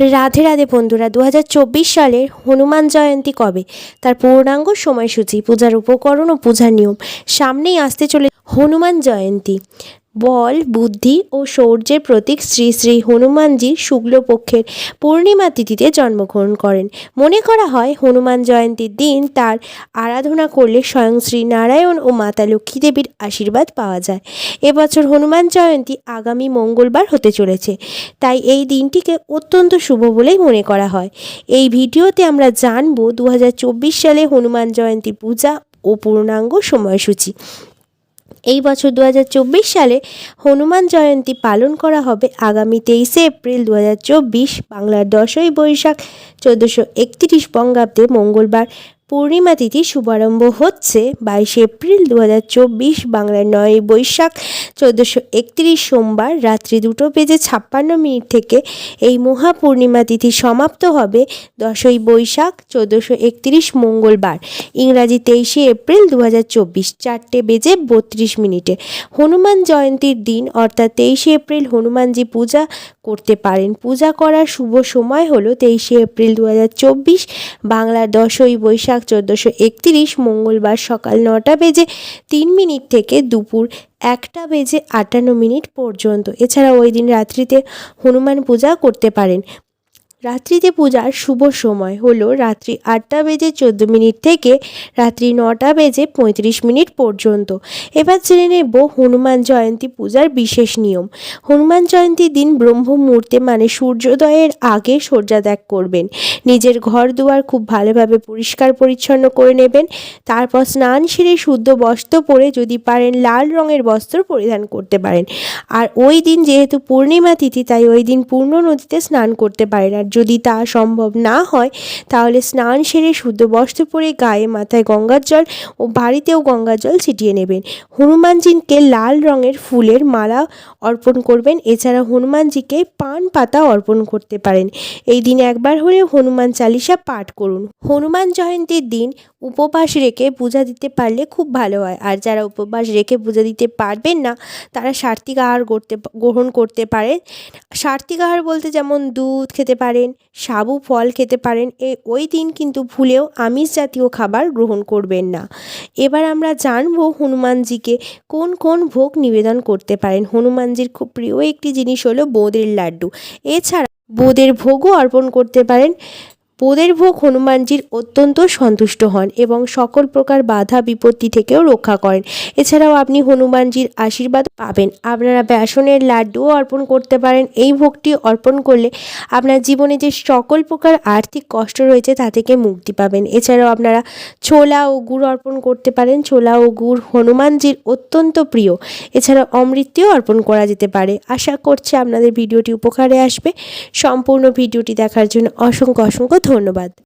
রাধে রাধে বন্ধুরা দু হাজার চব্বিশ সালের হনুমান জয়ন্তী কবে? তার পূর্ণাঙ্গ সময়সূচি, পূজার উপকরণ ও পূজার নিয়ম সামনেই আসতে চলে হনুমান জয়ন্তী। বল, বুদ্ধি ও শৌর্যের প্রতীক শ্রী শ্রী হনুমানজি শুক্লপক্ষের পূর্ণিমা তিথিতে জন্মগ্রহণ করেন। মনে করা হয়, হনুমান জয়ন্তীর দিন তার আরাধনা করলে স্বয়ং শ্রী নারায়ণ ও মাতা লক্ষ্মী দেবীর আশীর্বাদ পাওয়া যায়। এবছর হনুমান জয়ন্তী আগামী মঙ্গলবার হতে চলেছে। তাই এই দিনটিকে অত্যন্ত শুভ বলেই মনে করা হয়। এই ভিডিওতে আমরা জানব দু হাজার চব্বিশ সালে হনুমান জয়ন্তী পূজা ও পূর্ণাঙ্গ সময়সূচি। এই বছর দু হাজার চব্বিশ সালে হনুমান জয়ন্তী পালন করা হবে আগামী তেইশে এপ্রিল দু হাজার চব্বিশ বাংলার দশই বৈশাখ চোদ্দোশো একত্রিশ বঙ্গাব্দে মঙ্গলবার। পূর্ণিমা তিথি শুভারম্ভ হচ্ছে বাইশে এপ্রিল দু হাজার চব্বিশ বাংলার নয় বৈশাখ চোদ্দোশো একত্রিশ সোমবার রাত্রি দুটো বেজে ছাপ্পান্ন মিনিট থেকে এই মহাপূর্ণিমা তিথি সমাপ্ত হবে দশই বৈশাখ চোদ্দোশো একত্রিশ মঙ্গলবার ইংরাজি তেইশে এপ্রিল দু হাজার চারটে বেজে বত্রিশ মিনিটে। হনুমান জয়ন্তীর দিন অর্থাৎ তেইশে এপ্রিল হনুমানজি পূজা করতে পারেন। পূজা করার শুভ সময় হলো তেইশে এপ্রিল দু হাজার চব্বিশ বাংলার দশই বৈশাখ চোদ্দোশো একত্রিশ মঙ্গলবার সকাল নটা বেজে তিন মিনিট থেকে দুপুর একটা বেজে আটান্ন মিনিট পর্যন্ত। এছাড়া ওই দিন রাত্রিতে হনুমান পূজা করতে পারেন। রাত্রিতে পূজার শুভ সময় হলো রাত্রি আটটা বেজে চোদ্দ মিনিট থেকে রাত্রি নটা বেজে পঁয়ত্রিশ মিনিট পর্যন্ত। এবার জেনে নেব হনুমান জয়ন্তী পূজার বিশেষ নিয়ম। হনুমান জয়ন্তীর দিন ব্রহ্ম মুহূর্তে মানে সূর্যোদয়ের আগে সূর্যা ত্যাগ করবেন। নিজের ঘর দুয়ার খুব ভালোভাবে পরিষ্কার পরিচ্ছন্ন করে নেবেন। তারপর স্নান সেরে শুদ্ধ বস্ত্র পরে যদি পারেন লাল রঙের বস্ত্র পরিধান করতে পারেন। আর ওই দিন যেহেতু পূর্ণিমা তিথি, তাই ওই দিন পূর্ণ নদীতে স্নান করতে পারেন। আর যদি তা সম্ভব না হয়, তাহলে স্নান সেরে শুদ্ধ বস্ত্র পরে গায়ে মাথায় গঙ্গার জল ও বাড়িতেও গঙ্গার জল ছিটিয়ে নেবেন। হনুমানজিকে লাল রঙের ফুলের মালা অর্পণ করবেন। এছাড়া হনুমানজিকে পান পাতা অর্পণ করতে পারেন। এই দিন একবার হলেও হনুমান চালিসা পাঠ করুন। হনুমান জয়ন্তীর দিন উপবাস রেখে পূজা দিতে পারলে খুব ভালো হয়। আর যারা উপবাস রেখে পূজা দিতে পারবেন না, তারা সাত্বিক আহার করতে, গ্রহণ করতে পারে সাত্বিক আহার বলতে যেমন দুধ খেতে পারেন, সাবু ফল খেতে পারেন, এ ওই দিন কিন্তু ভুলেও আমিষ জাতীয় খাবার গ্রহণ করবেন না। এবার আমরা জানব হনুমানজিকে কোন কোন ভোগ নিবেদন করতে পারেন। হনুমানজির খুব প্রিয় একটি জিনিস হলো বোঁদের লাড্ডু। এছাড়া বোঁদের ভোগও অর্পণ করতে পারেন। বোঁদের ভোগ হনুমানজির অত্যন্ত সন্তুষ্ট হন এবং সকল প্রকার বাধা বিপত্তি থেকেও রক্ষা করেন। এছাড়াও আপনি হনুমানজির আশীর্বাদ পাবেন। আপনারা বেসনের লাড্ডুও অর্পণ করতে পারেন। এই ভোগটি অর্পণ করলে আপনার জীবনে যে সকল প্রকার আর্থিক কষ্ট রয়েছে তা থেকে মুক্তি পাবেন। এছাড়াও আপনারা ছোলা ও গুড় অর্পণ করতে পারেন। ছোলা ও গুড় হনুমানজির অত্যন্ত প্রিয়। এছাড়া অমৃতিও অর্পণ করা যেতে পারে। আশা করছি আপনাদের ভিডিওটি উপকারে আসবে। সম্পূর্ণ ভিডিওটি দেখার জন্য অসংখ্য অসংখ্য ধন্যবাদ।